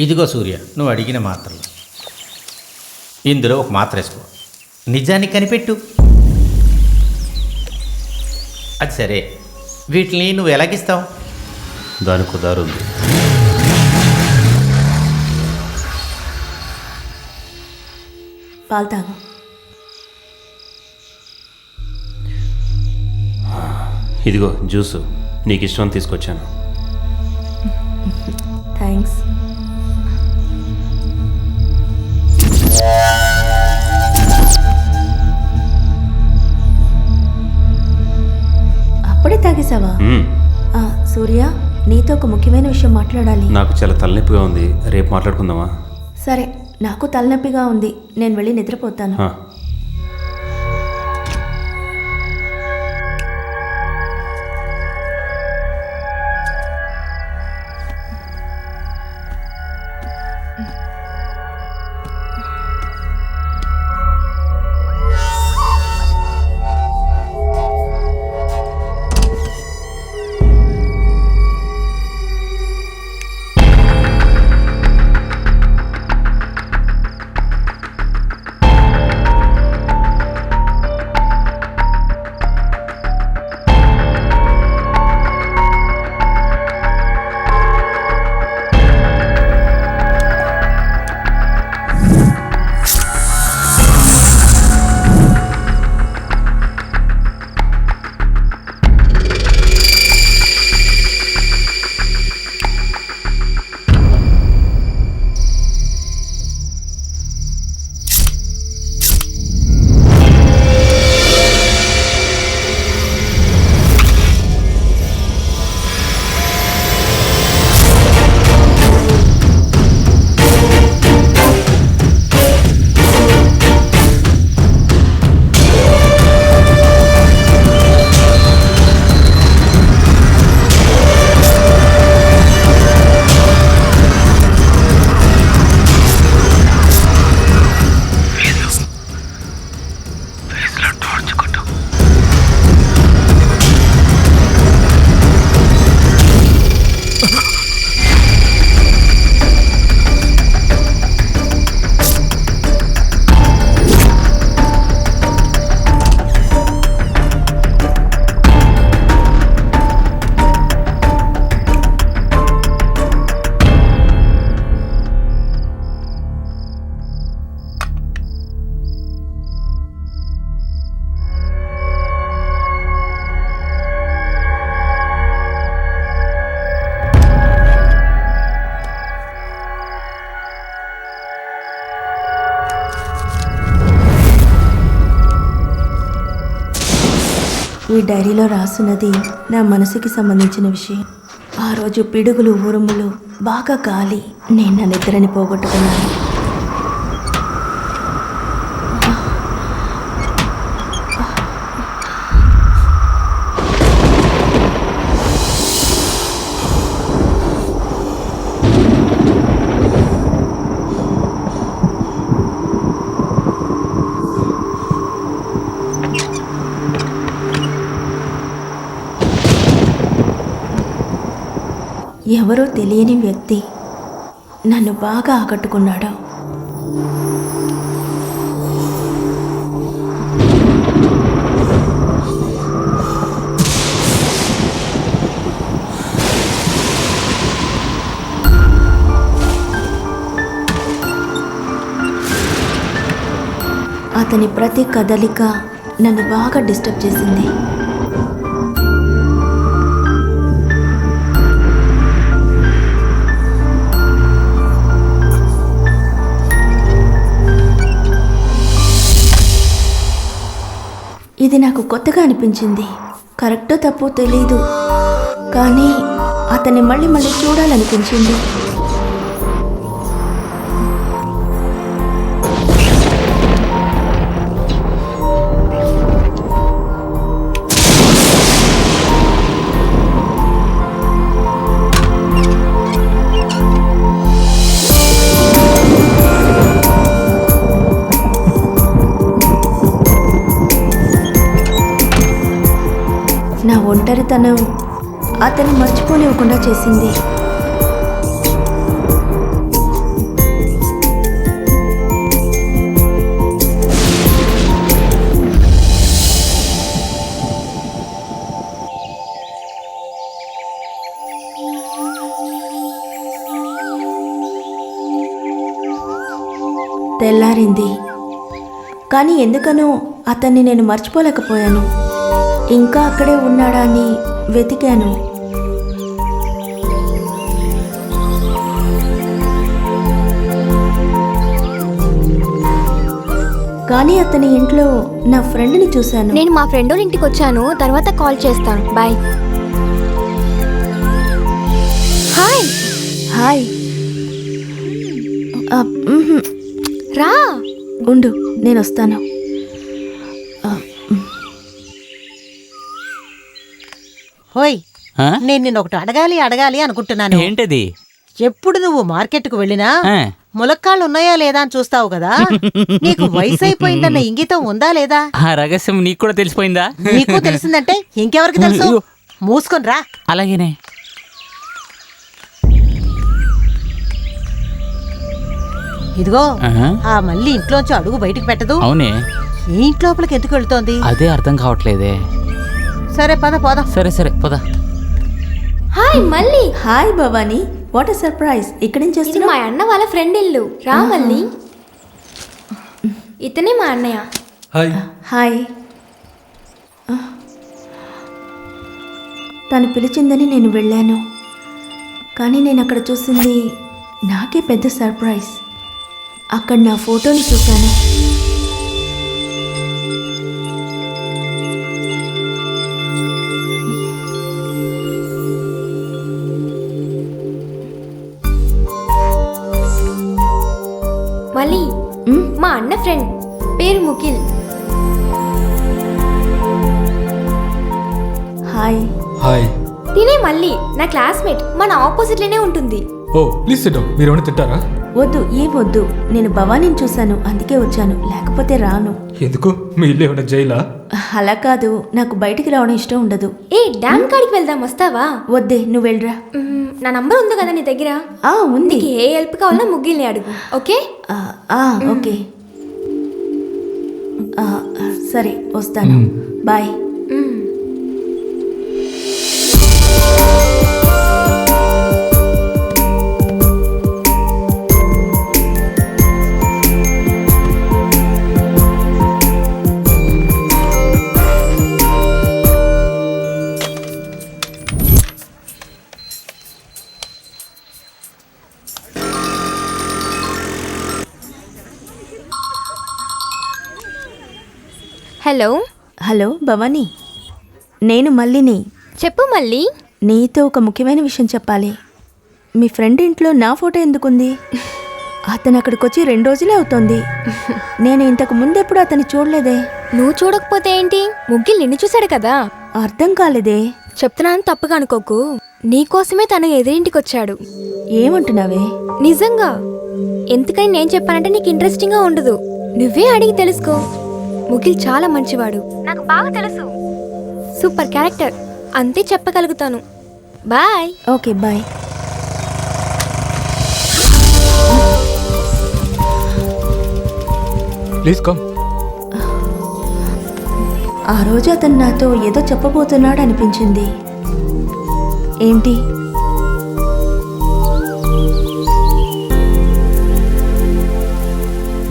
ఇదిగో సూర్య నువ్వు అడిగిన మాత్రలు. ఇందులో ఒక మాత్ర వేసుకో. నిజాన్ని కనిపెట్టు. అది సరే. వీటిని నువ్వు ఎలాగిస్తావు? దానికి దారి ఉంది. పాలు తాగు. ఇదిగో జ్యూసు. నీకు ఇష్టం తీసుకొచ్చాను. సూర్య నీతో ఒక ముఖ్యమైన విషయం మాట్లాడాలి. నాకు చాలా తలనొప్పిగా ఉంది. రేపు మాట్లాడుకుందామా? సరే నాకు తలనొప్పిగా ఉంది. నేను వెళ్ళి నిద్రపోతాను. ఈ డైరీలో రాసున్నది నా మనసుకి సంబంధించిన విషయం. ఆ రోజు పిడుగులు ఉరుములు బాగా గాలి నేను నా నిద్రని పోగొట్టుకున్నాను. ఎవరో తెలియని వ్యక్తి నన్ను బాగా ఆకట్టుకున్నాడు. అతని ప్రతి కదలిక నన్ను బాగా డిస్టర్బ్ చేసింది. ఇది నాకు కొత్తగా అనిపించింది. కరెక్టో తప్పో తెలీదు. కానీ అతన్ని మళ్ళీ మళ్ళీ చూడాలనిపించింది. తను అతను మర్చిపోనివ్వకుండా చేసింది. తెల్లారింది. కానీ ఎందుకనో అతన్ని నేను మర్చిపోలేకపోయాను. ఇంకా అక్కడే ఉన్నాడా అని వెతికాను. కానీ అతని ఇంట్లో నా ఫ్రెండ్ని చూశాను. నేను మా ఫ్రెండ్ ఇంటికి వచ్చాను తర్వాత కాల్ చేస్తాను బాయ్. హాయ్. హాయ్. రా. ఉండు నేను వస్తాను. హోయ్ ఆ? నేను నిన్ను ఒకటి అడగాలి అడగాలి అనుకుంటున్నాను. ఏంటది? ఎప్పుడు నువ్వు మార్కెట్కు వెళ్ళినా ఆ. ములక్కాళ్ళు ఉన్నాయా లేదా అని చూస్తావు కదా? నీకు వయసు అయిపోయిందన్న ఇంగితం ఉందా లేదా? ఆ రహస్యం నీకు కూడా తెలిసిపోయిందా? నీకు తెలిసిందంటే ఇంకెవరికి తెలుసు. మూసుకొని రా. అలాగేనే. ఇదిగో ఆహా. ఆ మళ్ళీ ఇంట్లోంచి అడుగు బయటికి పెట్టదు. అవునే. ఈ ఇంట్లోపలికి ఎందుకు వెళ్తోంది? అదే అర్థం కావట్లేదే. సరే పద పోదాం. సరే సరే పద. హాయ్ మళ్ళీ. హాయ్ భవానీ. వాట్ సర్ప్రైజ్ ఇక్కడేం ఇది చేస్తున్నావు మా అన్న వాళ్ళ ఫ్రెండ్ ఇల్లు. రా మళ్ళీ. ఇతనే మా అన్నయ్య. హాయ్. ఆ. తను పిలిచిందని నేను వెళ్ళాను. కానీ నేను అక్కడ చూసింది నాకే పెద్ద సర్ప్రైజ్ అక్కడ నా ఫోటోని చూశాను. ఫ్రెండ్ పేరు ముఖిల్ హాయ్ హాయ్ తినే మళ్ళీ నా క్లాస్మేట్ మన ఆపోజిట్లోనే ఉంటుంది. ఓ ప్లీజ్ సిట్ మీరు ఏమైనా తింటారా? వద్దు ఏ వద్దు. నేను భవానీని చూశాను అందుకే వచ్చాను. లేకపోతే రాను. ఎందుకు? మీ ఇల్లు ఏమైనా జైలా? అలా కాదు నాకు బయటికి రావడం ఇష్టం ఉండదు. ఏ డ్యామ్ కాడికి వెళ్దాం వస్తావా? వద్దే నువ్వు వెళ్ళరా? నా నంబర్ ఉంది కదా నీ దగ్గర? ఆ ఉంది. నీకు ఏ హెల్ప్ కావాలన్నా ముగ్గిల్ని అడుగు ఓకే? ఆ, ఆ, ఓకే. సరే వస్తాను. బాయ్. హలో. హలో భవానీ. నేను మళ్ళీని చెప్పు మళ్ళీ నీతో ఒక ముఖ్యమైన విషయం చెప్పాలి. మీ ఫ్రెండ్ ఇంట్లో నా ఫోటో ఎందుకుంది? అతను అక్కడికి వచ్చి రెండు రోజులే అవుతోంది. నేను ఇంతకు ముందెప్పుడు అతన్ని చూడలేదే. నువ్వు చూడకపోతే ఏంటి? ముగ్గిల్ నిన్ను చూశాడు కదా. అర్థం కాలేదే. చెప్తున్నాను తప్పుగా అనుకోకు. నీకోసమే తను ఎదురింటికి వచ్చాడు ఏమంటున్నావే? నిజంగా. ఎందుకని నేను చెప్పానంటే నీకు ఇంట్రెస్టింగ్గా ఉండదు. నువ్వే అడిగి తెలుసుకో. ముగిల్ చాలా మంచివాడు. నాకు బాగా తెలుసు. Super character. అంతే చెప్పగలుగుతాను. Bye. Okay bye. Please come. ఆ రోజు అతను నాతో ఏదో చెప్పబోతున్నాడు అనిపించింది ఏంటి?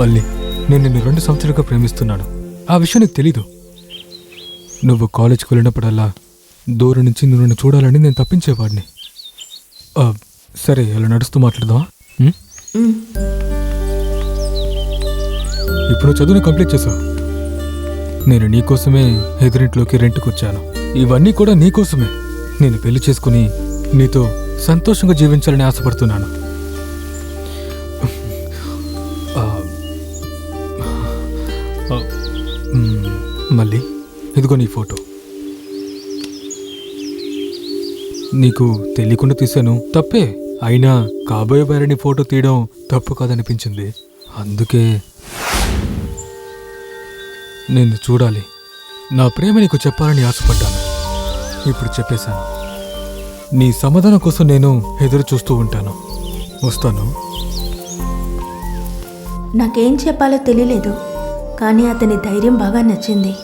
మళ్ళీ నేను నిన్ను రెండు సంవత్సరాలుగా ప్రేమిస్తున్నాను. ఆ విషయం నీకు తెలీదు. నువ్వు కాలేజ్కి వెళ్ళినప్పుడల్లా దూరం నుంచి నువ్వు నన్ను చూడాలని నేను తప్పించేవాడిని. సరే ఇలా నడుస్తూ మాట్లాడదామా? ఇప్పుడు చదువుని కంప్లీట్ చేసావు. నేను నీకోసమే ఎదురింట్లోకి రెంట్కి వచ్చాను. ఇవన్నీ కూడా నీకోసమే నేను పెళ్ళి చేసుకుని నీతో సంతోషంగా జీవించాలని ఆశపడుతున్నాను. మ్, మళ్ళీ. ఇదిగో నీ ఫోటో. నీకు తెలియకుండా తీశాను. తప్పే. అయినా కాబోయే వారిని ఫోటో తీయడం తప్పు కాదనిపించింది. అందుకే నేను చూడాలి. నా ప్రేమ నీకు చెప్పాలని ఆశపడ్డాను. ఇప్పుడు చెప్పేశాను. నీ సమాధానం కోసం నేను ఎదురు చూస్తూ ఉంటాను. వస్తాను. నాకేం చెప్పాలో తెలియలేదు. కానీ అతని ధైర్యం బాగా నచ్చింది.